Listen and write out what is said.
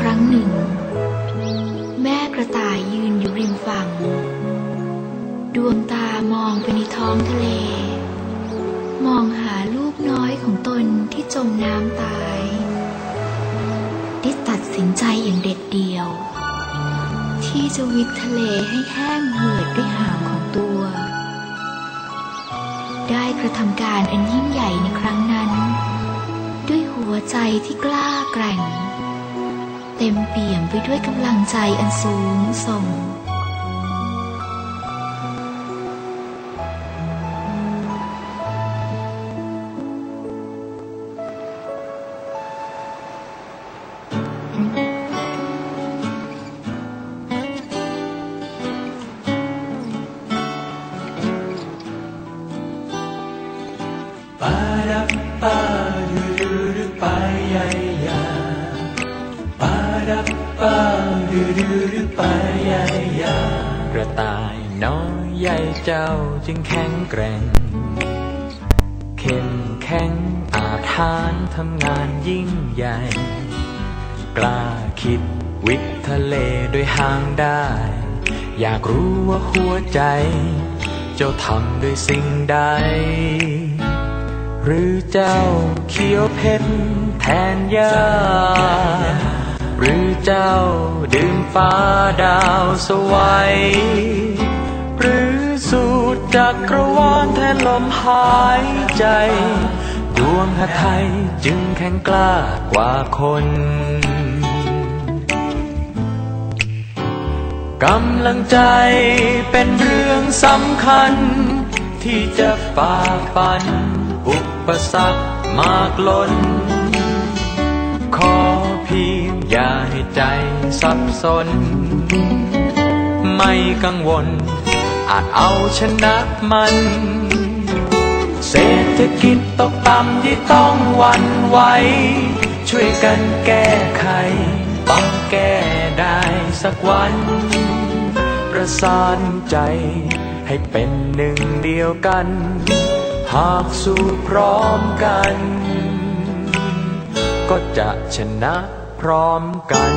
ครั้งหนึ่ง แม่กระต่ายยืนอยู่ริมฝั่ง ดวงตามองไปในท้องทะเล มองหาลูกน้อยของตนที่จมน้ำตายได้ตัดสินใจอย่างเด็ดเดี่ยว ที่จะวิททะเลให้แห้งเหือดด้วยหางของตัว ได้กระทำการอันยิ่งใหญ่ในครั้งนั้น ด้วยหัวใจที่กล้าแกร่ง เต็มเปี่ยมไปด้วยกำลังใจอันสูงส่งป ปาดูดูดูปายายากระต่ายน้อยใหญ่เจ้าจึงแข็งแกร่ง เข้มแข็งอาจหานทำงานยิ่งใหญ่ กล้าคิดวิทย์ทะเลด้วยหางได้ อยากรู้ว่าหัวใจ เจ้าทำด้วยสิ่งใด หรือเจ้าเขียวเพชรแทนยา เจ้าดื่มฟ้าดาวสวัยหรือสูดจากกระวานแทนลมหายใจ ดวงหไทยจึงแข็งกล้ากว่าคนกำลังใจเป็นเรื่องสำคัญ ที่จะฝ่าฟัน อุปสรรคมากล้น อย่าให้ใจสับสน ไม่กังวล อาจเอาชนะมัน เศรษฐกิจตกต่ำที่ต้องหวันไหวช่วยกันแก้ไข ต้องแก้ได้สักวัน ประสานใจให้เป็นหนึ่งเดียวกัน หากสู้พร้อมกัน ก็จะชนะ พร้อมกัน